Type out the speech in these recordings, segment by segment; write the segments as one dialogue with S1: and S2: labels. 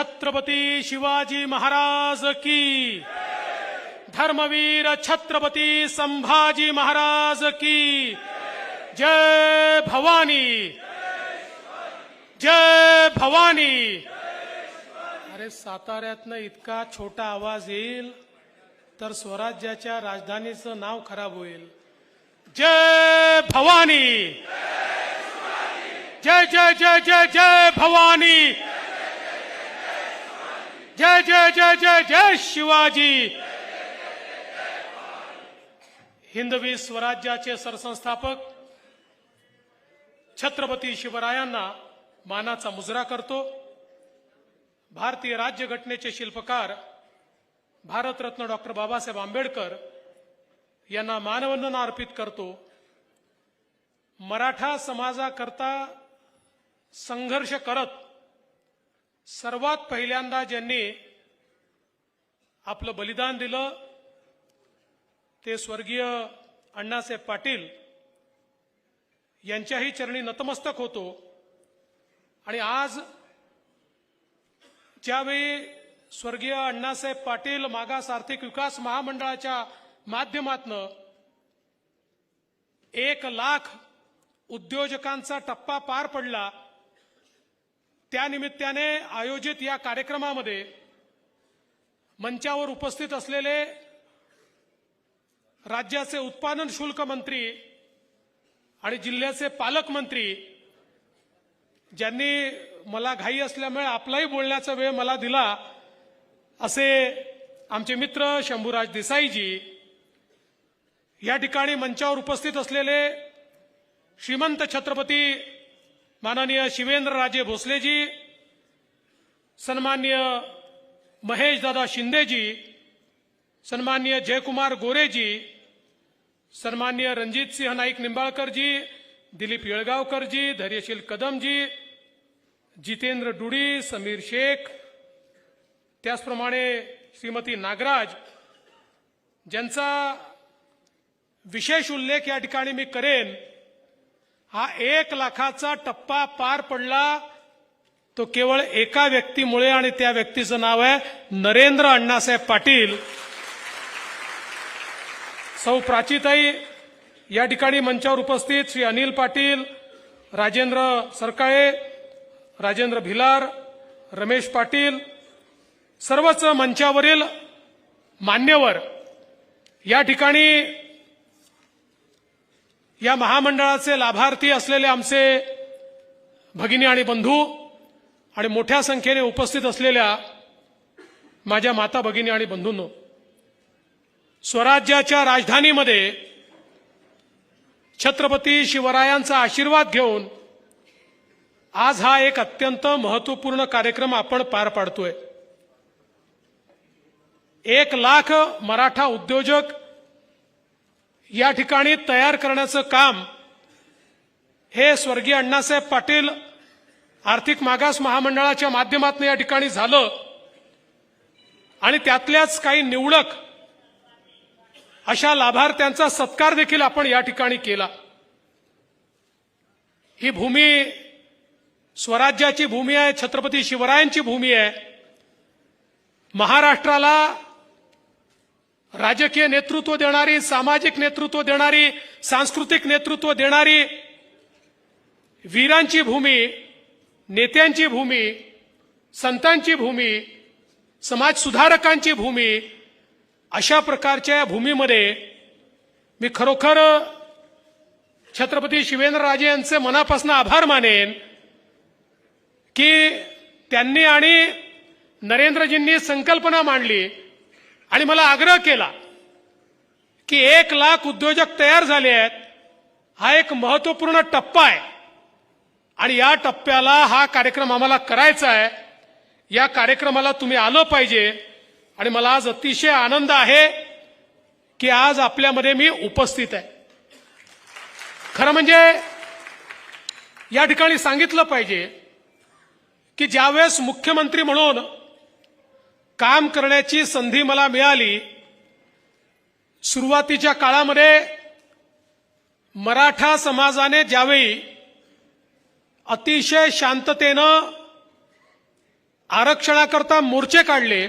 S1: छत्रपती शिवाजी महाराज की। धर्मवीर छत्रपती संभाजी महाराज की। जय भवानी। जय भवानी। अरे साताऱ्यातनं इतका छोटा आवाज येईल तर स्वराज्याच्या राजधानीचं नाव खराब होईल. जय भवानी। जय जय जय जय जय भवानी। जय जय जय जय जय शिवाजी. हिंदवी स्वराज्याचे सरसंस्थापक छत्रपती शिवरायांना मानाचा मुजरा करतो. भारतीय राज्यघटनेचे शिल्पकार भारतरत्न डॉक्टर बाबासाहेब आंबेडकर यांना मानवंदना अर्पित करतो. मराठा समाजाकरता संघर्ष करत सर्वात पहिल्यांदा ज्यांनी आपलं बलिदान दिलं ते स्वर्गीय अण्णासाहेब पाटील यांच्याही चरणी नतमस्तक होतो. आणि आज ज्यावेळी स्वर्गीय अण्णासाहेब पाटील मागास आर्थिक विकास महामंडळाच्या माध्यमातनं एक लाख उद्योजकांचा टप्पा पार पडला त्यानिमित्ताने आयोजित या कार्यक्रमामध्ये मंचावर उपस्थित असलेले राज्याचे उत्पादन शुल्क मंत्री आणि जिल्ह्याचे पालकमंत्री ज्यांनी मला घाई असल्यामुळे आपलाही बोलण्याचा वेळ मला दिला असे आमचे मित्र शंभूराज देसाईजी या ठिकाणी मंचावर उपस्थित असलेले श्रीमंत छत्रपती माननीय शिवेंद्रराजे भोसलेजी सन्मान्य महेशदादा शिंदेजी सन्मान्य जयकुमार गोरेजी सन्मान्य रणजितसिंह नाईक निंबाळकरजी दिलीप येळगावकरजी धैर्यशील कदमजी जितेंद्र डुडी समीर शेख त्याचप्रमाणे श्रीमती नागराज ज्यांचा विशेष उल्लेख या ठिकाणी मी करेन हा एक लाखाचा टप्पा पार पडला तो केवळ एका व्यक्तीमुळे आणि त्या व्यक्तीचं नाव आहे नरेंद्र अण्णासाहेब पाटील. सौ प्राचीताई या ठिकाणी मंचावर उपस्थित श्री अनिल पाटील राजेंद्र सरकाळे राजेंद्र भिलार रमेश पाटील सर्वच मंचावरील मान्यवर या ठिकाणी या महामंडळाचे लाभार्थी असलेले आमचे भगिनी आणि बंधू आणि मोठ्या संख्येने उपस्थित असलेल्या माझ्या माता भगिनी आणि बंधूंनो स्वराज्याच्या राजधानीमध्ये छत्रपती शिवरायांचा आशीर्वाद घेऊन आज हा एक अत्यंत महत्त्वपूर्ण कार्यक्रम आपण पार पाडतोय. एक लाख मराठा उद्योजक या ठिकाणी तयार करण्याचं काम हे स्वर्गीय अण्णासाहेब पाटील आर्थिक मागास महामंडळाच्या माध्यमातून या ठिकाणी झालं. आणि त्यातल्याच काही निवडक अशा लाभार्थ्यांचा सत्कार देखील आपण या ठिकाणी केला. ही भूमी स्वराज्याची भूमी आहे छत्रपती शिवरायांची भूमी आहे. महाराष्ट्राला राजकीय नेतृत्व देणारी सामाजिक नेतृत्व देणारी सांस्कृतिक नेतृत्व देणारी वीरांची भूमी नेत्यांची भूमी संतांची भूमी समाज सुधारकांची भूमी अशा प्रकारच्या या भूमीमध्ये मी खरोखर छत्रपती शिवेंद्रराजे यांचे मनापासून आभार मानेन की त्यांनी आणि नरेंद्रजींनी संकल्पना मांडली आणि मला आग्रह केला की एक लाख उद्योजक तयार झाले आहेत हा एक महत्त्वपूर्ण टप्पा आहे. आणि या टप्प्याला हा कार्यक्रम आम्हाला करायचा आहे. या कार्यक्रमाला तुम्ही आलं पाहिजे. आणि मला आज अतिशय आनंद आहे की आज आपल्यामध्ये मी उपस्थित आहे. खरं म्हणजे या ठिकाणी सांगितलं पाहिजे की ज्यावेळेस मुख्यमंत्री म्हणून काम करण्याची संधी मला मिळाली. सुरुवातीच्या काळामध्ये मराठा समाजाने ज्यावेळी अतिशय शांततेनं आरक्षणाकरता मोर्चे काढले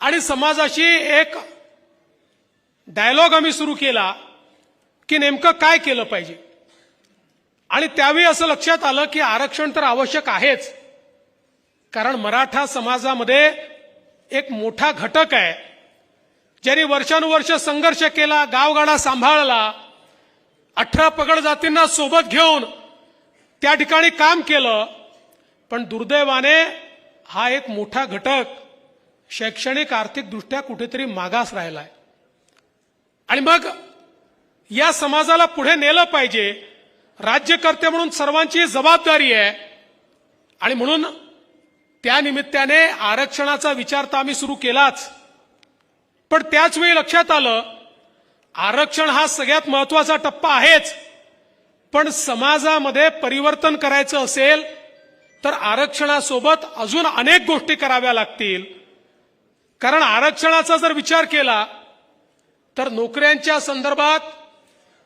S1: आणि समाजाशी एक डायलॉग आम्ही सुरू केला की नेमकं काय केलं पाहिजे. आणि त्यावेळी असं लक्षात आलं की आरक्षण तर आवश्यक आहेच कारण मराठा समाजामध्ये एक मोठा घटक आहे. ज्यांनी वर्षानुवर्ष संघर्ष केला गावगाडा सांभाळला अठरा पगड जातींना सोबत घेऊन त्या ठिकाणी काम केलं पण दुर्दैवाने हा एक मोठा घटक शैक्षणिक आर्थिकदृष्ट्या कुठेतरी मागास राहिलाय. आणि मग या समाजाला पुढे नेलं पाहिजे. राज्यकर्ते म्हणून सर्वांची जबाबदारी आहे. आणि म्हणून त्या निमित्ताने आरक्षणाचा विचार तर आम्ही सुरू केलाच. पण त्याच वेळी लक्षात आलं आरक्षण हा सगळ्यात महत्त्वाचा टप्पा आहेच. पण समाजामध्ये परिवर्तन करायचं असेल तर आरक्षणासोबत अजून अनेक गोष्टी कराव्या लागतील. कारण आरक्षणाचा जर विचार केला तर नोकऱ्यांच्या संदर्भात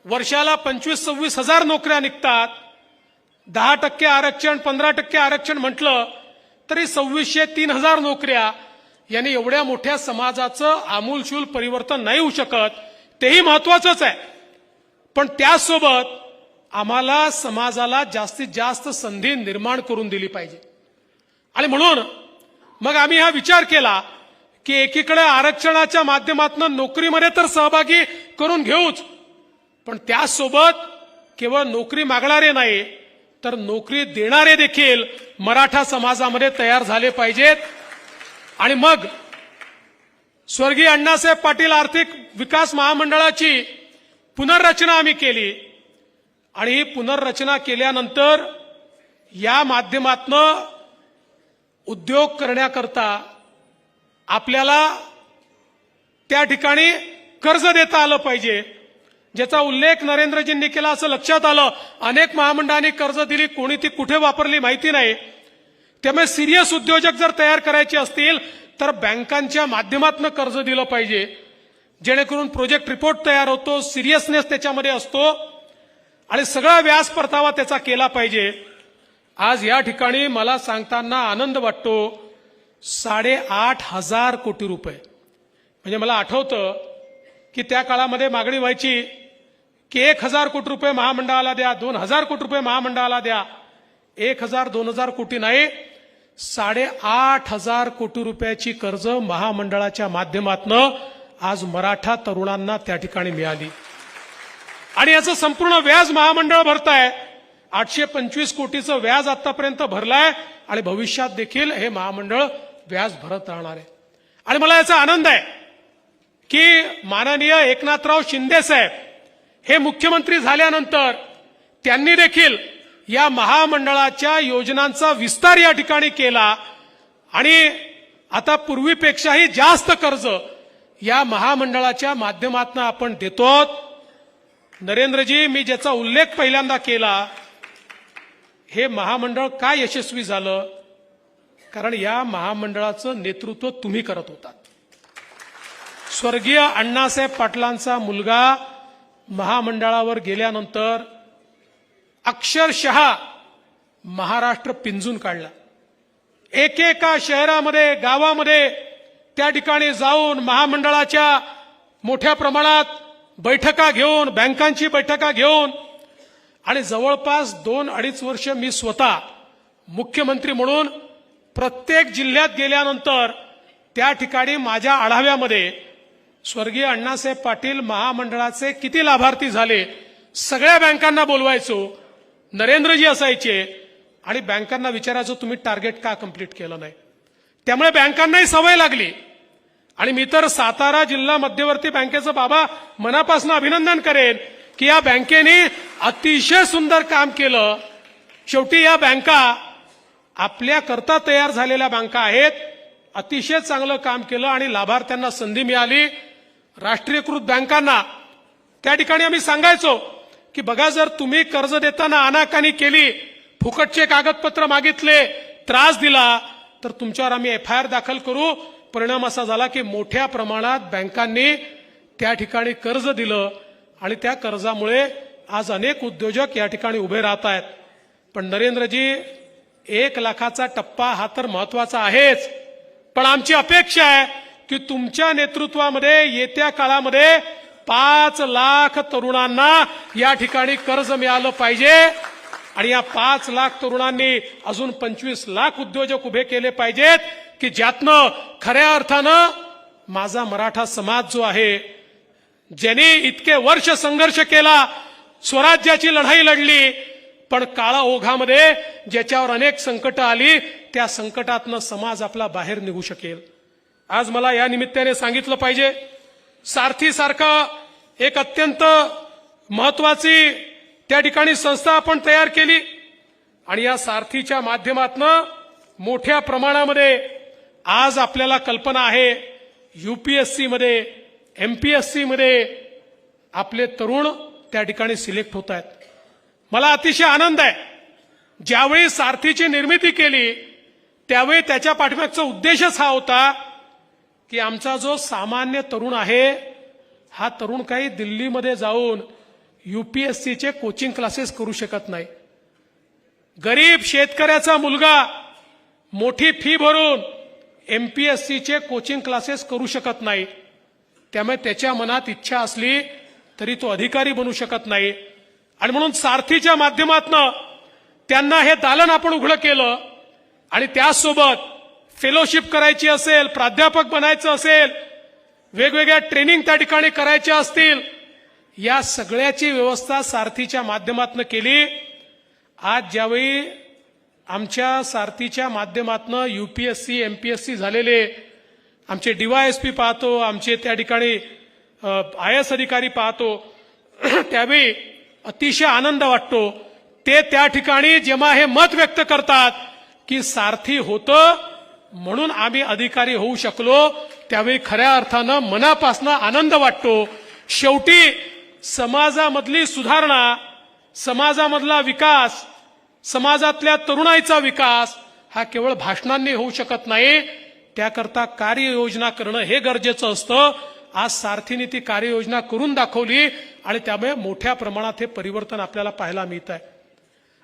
S1: वर्षाला पंचवीस सव्वीस हजार नोकऱ्या निघतात. दहा टक्के आरक्षण पंधरा टक्के आरक्षण म्हटलं तरी सव्वीसशे तीन हजार नोकऱ्या यांनी एवढ्या मोठ्या समाजाचं आमूलशूल परिवर्तन नाही होऊ शकत तेही महत्वाचंच आहे. पण त्यासोबत आम्हाला समाजाला जास्तीत जास्त संधी निर्माण करून दिली पाहिजे. आणि म्हणून मग आम्ही हा विचार केला की एकीकडे आरक्षणाच्या माध्यमातून नोकरीमध्ये तर सहभागी करून घेऊच पण त्यासोबत केवळ नोकरी मागणारे नाही तर नोकरी देणारे देखील मराठा समाजामध्ये तयार झाले पाहिजेत. आणि मग स्वर्गीय अण्णासाहेब पाटील आर्थिक विकास महामंडळाची पुनर्रचना आम्ही केली. आणि ही पुनर्रचना केल्यानंतर या माध्यमातनं उद्योग करण्याकरता आपल्याला त्या ठिकाणी कर्ज देता आलं पाहिजे. ज्याचा उल्लेख नरेंद्रजींनी केला असं लक्षात आलं. अनेक महामंडळांनी कर्ज दिली कोणी ती कुठे वापरली माहिती नाही. त्यामुळे सिरियस उद्योजक जर तयार करायचे असतील तर बँकांच्या माध्यमातून कर्ज दिलं पाहिजे. जेणेकरून प्रोजेक्ट रिपोर्ट तयार होतो सिरियसनेस त्याच्यामध्ये असतो आणि सगळा व्याज परतावा त्याचा केला पाहिजे. आज या ठिकाणी मला सांगताना आनंद वाटतो साडेआठ हजार कोटी रुपये. म्हणजे मला आठवतं की त्या काळामध्ये मागणी व्हायची की एक हजार कोटी रुपये महामंडळाला द्या दोन हजार कोटी रुपये महामंडळाला द्या. एक हजार दोन हजार कोटी नाही साडेआठ हजार कोटी रुपयाची कर्ज महामंडळाच्या माध्यमातनं आज मराठा तरुणांना त्या ठिकाणी मिळाली. आणि याचं संपूर्ण व्याज महामंडळ भरत आहे आठशे पंचवीस कोटीचं व्याज आतापर्यंत भरलाय आणि भविष्यात देखील हे महामंडळ व्याज भरत राहणार आहे. आणि मला याचा आनंद आहे की माननीय एकनाथराव शिंदे साहेब हे मुख्यमंत्री झाल्यानंतर त्यांनी देखील या महामंडळाच्या योजनांचा विस्तार या ठिकाणी केला आणि आता पूर्वीपेक्षाही जास्त कर्ज या महामंडळाच्या माध्यमातून आपण देतो नरेंद्रजी मी ज्याचा उल्लेख पहिल्यांदा केला हे महामंडळ का यशस्वी झालं? कारण या महामंडळाचं नेतृत्व तुम्ही करत होतात. स्वर्गीय अण्णासाहेब पाटलांचा मुलगा महामंडळावर गेल्यानंतर अक्षरशः महाराष्ट्र पिंजून काढला. एकेका शहरामध्ये गावामध्ये त्या ठिकाणी जाऊन महामंडळाच्या मोठ्या प्रमाणात बैठका घेऊन बँकांची बैठका घेऊन आणि जवळपास दोन अडीच वर्ष मी स्वतः मुख्यमंत्री म्हणून प्रत्येक जिल्ह्यात गेल्यानंतर त्या ठिकाणी माझ्या आढाव्यामध्ये स्वर्गीय अण्णासाहेब पाटील महामंडळाचे किती लाभार्थी झाले सगळ्या बँकांना बोलवायचो नरेंद्रजी असायचे आणि बँकांना विचारायचो तुम्ही टार्गेट का कंप्लीट केलं नाही? त्यामुळे बँकांनाही सवय लागली. आणि मी तर सातारा जिल्हा मध्यवर्ती बँकेचं बाबा मनापासून अभिनंदन करेन की या बँकेने अतिशय सुंदर काम केलं. शेवटी या बँका आपल्या करता तयार झालेल्या बँका आहेत अतिशय चांगलं काम केलं आणि लाभार्थ्यांना संधी मिळाली. राष्ट्रीयकृत बँकांना त्या ठिकाणी आम्ही सांगायचो की बघा जर तुम्ही कर्ज देताना अनाकानी केली फुकटचे कागदपत्र मागितले त्रास दिला तर तुमच्यावर आम्ही एफ आय आर दाखल करू. परिणाम असा झाला की मोठ्या प्रमाणात बँकांनी त्या ठिकाणी कर्ज दिलं आणि त्या कर्जामुळे आज अनेक उद्योजक या ठिकाणी उभे राहत आहेत. पण नरेंद्रजी एक लाखाचा टप्पा हा तर महत्त्वाचा आहेच. पण आमची अपेक्षा आहे की तुमच्या नेतृत्वामध्ये येत्या काळामध्ये पाच लाख तरुणांना या ठिकाणी कर्ज मिळालं पाहिजे. आणि या पाच लाख तरुणांनी अजून पंचवीस लाख उद्योजक उभे केले पाहिजेत की ज्यातनं खऱ्या अर्थानं माझा मराठा समाज जो आहे ज्यांनी इतके वर्ष संघर्ष केला स्वराज्याची लढाई लढली पण काळा ओघामध्ये ज्याच्यावर अनेक संकट आली त्या संकटातनं समाज आपला बाहेर निघू शकेल. आज मला या निमित्ताने सांगितलं पाहिजे सारथीसारखं एक अत्यंत महत्वाची त्या ठिकाणी संस्था आपण तयार केली आणि या सारथीच्या माध्यमातनं मोठ्या प्रमाणामध्ये आज आपल्याला कल्पना आहे युपीएससी मध्ये एमपीएससी मध्ये आपले तरुण त्या ठिकाणी सिलेक्ट होत आहेत. मला अतिशय आनंद आहे ज्यावेळी सारथीची निर्मिती केली त्यावेळी त्याच्या पाठीमागचा उद्देशच हा होता की आमचा जो सामान्य तरुण आहे हा तरुण काही दिल्लीमध्ये जाऊन युपीएससीचे कोचिंग क्लासेस करू शकत नाही. गरीब शेतकऱ्याचा मुलगा मोठी फी भरून एमपीएससीचे कोचिंग क्लासेस करू शकत नाही. त्यामुळे त्याच्या मनात इच्छा असली तरी तो अधिकारी बनू शकत नाही. आणि म्हणून सारथीच्या माध्यमातनं त्यांना हे दालन आपण उघडं केलं आणि त्याचसोबत फेलोशिप करायची असेल प्राध्यापक बनायचं असेल वेगवेगळ्या ट्रेनिंग त्या ठिकाणी करायच्या असतील या सगळ्याची व्यवस्था सारथीच्या माध्यमातून केली. आज ज्यावेळी आमच्या सारथीच्या माध्यमातून युपीएससी एमपीएससी झालेले आमचे डीवायएसपी पाहतो आमचे त्या ठिकाणी आय एस अधिकारी पाहतो त्यावेळी अतिशय आनंद वाटतो. ते त्या ठिकाणी जेव्हा हे मत व्यक्त करतात की सारथी होतं म्हणून आम्ही अधिकारी होऊ शकलो त्यावेळी खऱ्या अर्थानं मनापासनं आनंद वाटतो. शेवटी समाजामधली सुधारणा समाजामधला विकास समाजातल्या तरुणाईचा विकास हा केवळ भाषणांनी होऊ शकत नाही. त्याकरता कार्ययोजना करणं हे गरजेचं असतं. आज सारथीने ती कार्ययोजना करून दाखवली आणि त्यामुळे मोठ्या प्रमाणात हे परिवर्तन आपल्याला पाहायला मिळत आहे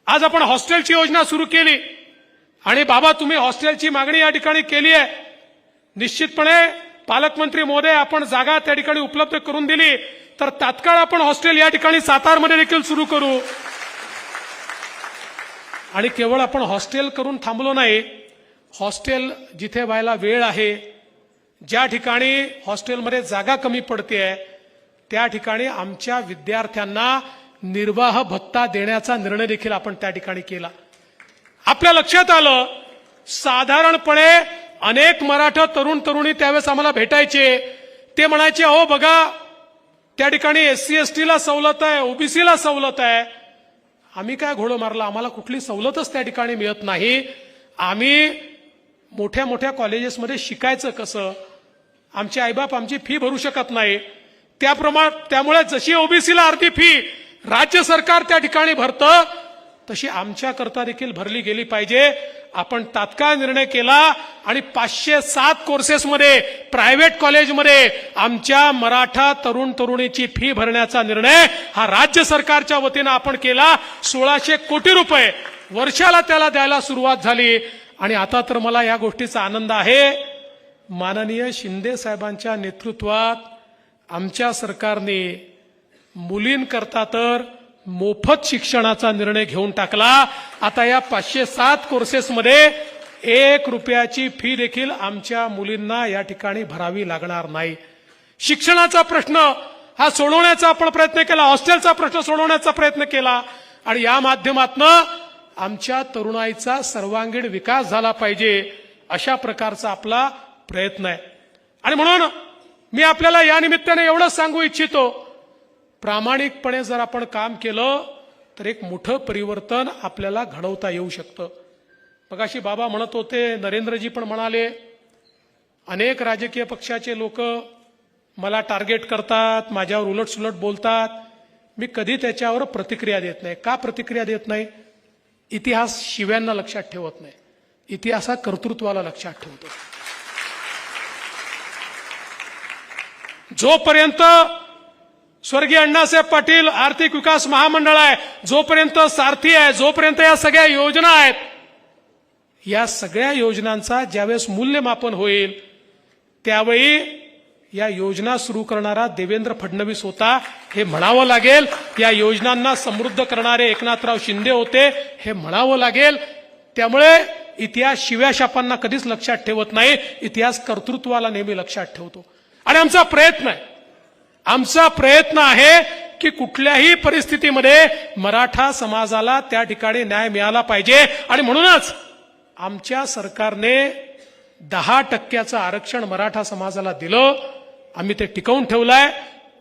S1: आज आपण हॉस्टेलची योजना सुरू केली. आणि बाबा तुम्ही हॉस्टेलची मागणी या ठिकाणी केली आहे. निश्चितपणे पालकमंत्री मोदय आपण जागा त्या ठिकाणी उपलब्ध करून दिली. तर तात्काळ आपण हॉस्टेल या ठिकाणी सातारमध्ये देखील सुरू करू. आणि केवळ आपण हॉस्टेल करून थांबलो नाही हॉस्टेल जिथे व्हायला वेळ आहे ज्या ठिकाणी हॉस्टेलमध्ये जागा कमी पडते आहे त्या ठिकाणी आमच्या विद्यार्थ्यांना निर्वाह भत्ता देण्याचा निर्णय देखील आपण त्या ठिकाणी केला. आपल्या लक्षात आलं? साधारणपणे अनेक मराठा तरुण तरुणी त्यावेळेस आम्हाला भेटायचे. ते म्हणायचे अहो बघा त्या ठिकाणी एस सी एस टीला सवलत आहे ओबीसीला सवलत आहे. आम्ही काय घोडं मारला? आम्हाला कुठली सवलतच त्या ठिकाणी मिळत नाही. आम्ही मोठ्या मोठ्या कॉलेजेसमध्ये शिकायचं कसं? आमचे आईबाप आमची फी भरू शकत नाही. त्याप्रमाणे त्यामुळे जशी ओबीसीला अर्धी फी राज्य सरकार त्या ठिकाणी भरतं तशी आमच्याकरता देखील भरली गेली पाहिजे. आपण तात्काळ निर्णय केला आणि पाचशे सात कोर्सेसमध्ये प्रायव्हेट कॉलेजमध्ये आमच्या मराठा तरुण तरुणीची फी भरण्याचा निर्णय हा राज्य सरकारच्या वतीनं आपण केला. सोळाशे कोटी रुपये वर्षाला त्याला द्यायला सुरुवात झाली. आणि आता तर मला या गोष्टीचा आनंद आहे. माननीय शिंदे साहेबांच्या नेतृत्वात आमच्या सरकारने मुलींकरता तर मोफत शिक्षणाचा निर्णय घेऊन टाकला. आता या पाचशे सात कोर्सेसमध्ये एक रुपयाची फी देखील आमच्या मुलींना या ठिकाणी भरावी लागणार नाही. शिक्षणाचा प्रश्न हा सोडवण्याचा आपण प्रयत्न केला. हॉस्टेलचा प्रश्न सोडवण्याचा प्रयत्न केला. आणि या माध्यमातनं आमच्या तरुणाईचा सर्वांगीण विकास झाला पाहिजे अशा प्रकारचा आपला प्रयत्न आहे. आणि म्हणून मी आपल्याला या निमित्ताने एवढंच सांगू इच्छितो. प्रामाणिकपणे जर आपण काम केलं तर एक मोठं परिवर्तन आपल्याला घडवता येऊ शकतं. मगाशी बाबा म्हणत होते नरेंद्रजी पण म्हणाले अनेक राजकीय पक्षाचे लोक मला टार्गेट करतात माझ्यावर उलटसुलट बोलतात. मी कधी त्याच्यावर प्रतिक्रिया देत नाही. का प्रतिक्रिया देत नाही? इतिहास शिव्यांना लक्षात ठेवत नाही. इतिहास हा कर्तृत्वाला लक्षात ठेवतो जोपर्यंत स्वर्गीय अण्णासाहेब पाटील आर्थिक विकास महामंडळ आहे. जोपर्यंत सारथी आहे जोपर्यंत या सगळ्या योजना आहेत या सगळ्या योजनांचा ज्यावेळेस मूल्यमापन होईल त्यावेळी या योजना सुरू करणारा देवेंद्र फडणवीस होता हे म्हणावं लागेल. या योजनांना समृद्ध करणारे एकनाथराव शिंदे होते हे म्हणावं लागेल. त्यामुळे इतिहास शिव्या शापांना कधीच लक्षात ठेवत नाही. इतिहास कर्तृत्वाला नेहमी लक्षात ठेवतो. आणि आमचा प्रयत्न आहे. आमचा प्रयत्न आहे की कुठल्याही परिस्थितीमध्ये मराठा समाजाला त्या ठिकाणी न्याय मिळाला पाहिजे. आणि म्हणूनच आमच्या सरकारने दहा टक्क्याचं आरक्षण मराठा समाजाला दिलं. आम्ही ते टिकवून ठेवलंय.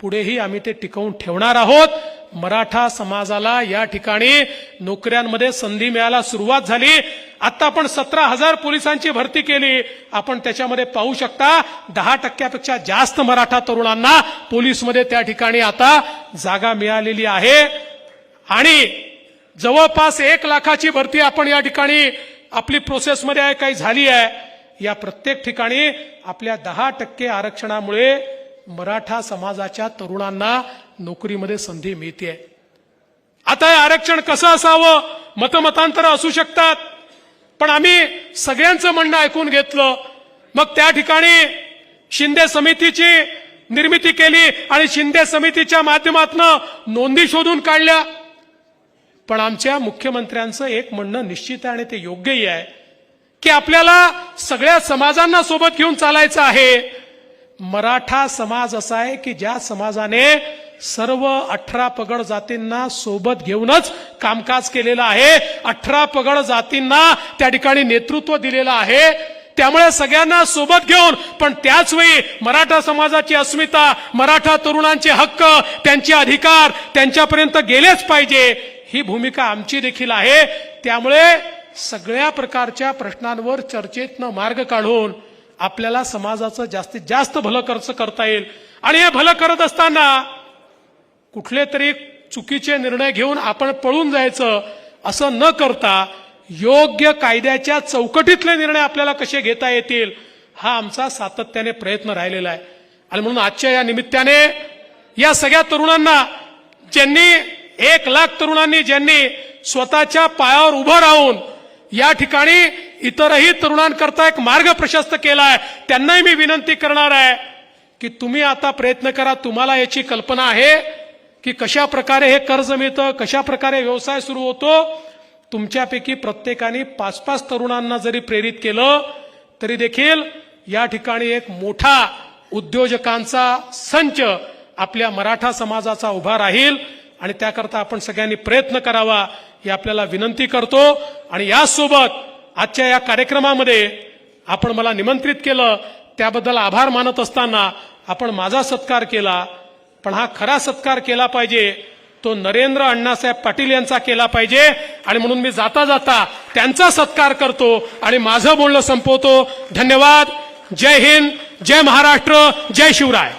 S1: पुढेही आम्ही ते टिकवून ठेवणार आहोत. मराठा समाजाला या ठिकाणी नोकऱ्यांमध्ये संधी मिळायला सुरुवात झाली. आता आपण सतरा हजार पोलिसांची भरती केली. आपण त्याच्यामध्ये पाहू शकता दहा टक्क्यापेक्षा जास्त मराठा तरुणांना पोलीसमध्ये त्या ठिकाणी आता जागा मिळालेली आहे. आणि जवळपास एक लाखाची भरती आपण या ठिकाणी आपली प्रोसेसमध्ये आहे काही झाली आहे. या प्रत्येक ठिकाणी आपल्या दहा टक्के आरक्षणामुळे मराठा समाजाच्या तरुणांना नोकरीमध्ये संधी मिळते आता हे आरक्षण कसं असावं? मतमतांतर असू शकतात. पण आम्ही सगळ्यांचं म्हणणं ऐकून घेतलं. मग त्या ठिकाणी शिंदे समितीची निर्मिती केली आणि शिंदे समितीच्या माध्यमातून नोंदी शोधून काढल्या. पण आमच्या मुख्यमंत्र्यांचं एक म्हणणं निश्चित आहे आणि ते योग्यही आहे की आपल्याला सगळ्या समाजांना सोबत घेऊन चालायचं आहे. मराठा समाज असा आहे की ज्या समाजाने सर्व अठरा पगड जातींना सोबत घेऊनच कामकाज केलेलं आहे. अठरा पगड जातींना त्या ठिकाणी नेतृत्व दिलेलं आहे. त्यामुळे सगळ्यांना सोबत घेऊन पण त्याच वेळी मराठा समाजाची अस्मिता मराठा तरुणांचे हक्क त्यांचे अधिकार त्यांच्यापर्यंत गेलेच पाहिजे ही भूमिका आमची देखील आहे. त्यामुळे सगळ्या प्रकारच्या प्रश्नांवर चर्चेतनं मार्ग काढून आपल्याला समाजाचं जास्तीत जास्त भलं खर्च करता येईल. आणि हे भलं करत असताना कुठले तरी चुकीचे निर्णय घेऊन आपण पळून जायचं असं न करता योग्य कायद्याच्या चौकटीतले निर्णय आपल्याला कसे घेता येतील हा आमचा सातत्याने प्रयत्न राहिलेला आहे. आणि म्हणून आजच्या या निमित्ताने या सगळ्या तरुणांना ज्यांनी एक लाख तरुणांनी ज्यांनी स्वतःच्या पायावर उभं राहून या ठिकाणी इतरही तरुणांकरता एक मार्ग प्रशस्त केला आहे त्यांनाही मी विनंती करणार आहे की तुम्ही आता प्रयत्न करा तुम्हाला याची कल्पना आहे की कशा प्रकारे हे कर्ज मिळतं कशा प्रकारे व्यवसाय सुरू होतो तुमच्यापैकी प्रत्येकाने पाच पाच तरुणांना जरी प्रेरित केलं तरी देखील या ठिकाणी एक मोठा उद्योजकांचा संच आपल्या मराठा समाजाचा उभा राहील आणि त्याकरता आपण सगळ्यांनी प्रयत्न करावा ही आपल्याला विनंती करतो. आणि यासोबत आजच्या या कार्यक्रमामध्ये आपण मला निमंत्रित केलं त्याबद्दल आभार मानत असताना आपण माझा सत्कार केला. पण हा खरा सत्कार केला पाहिजे. तो नरेंद्र अण्णासाहेब पाटील यांचा केला पाहिजे. आणि म्हणून मी जाता जाता त्यांचा सत्कार करतो आणि माझं बोलणं संपवतो. धन्यवाद. जय हिंद. जय महाराष्ट्र. जय शिवराय.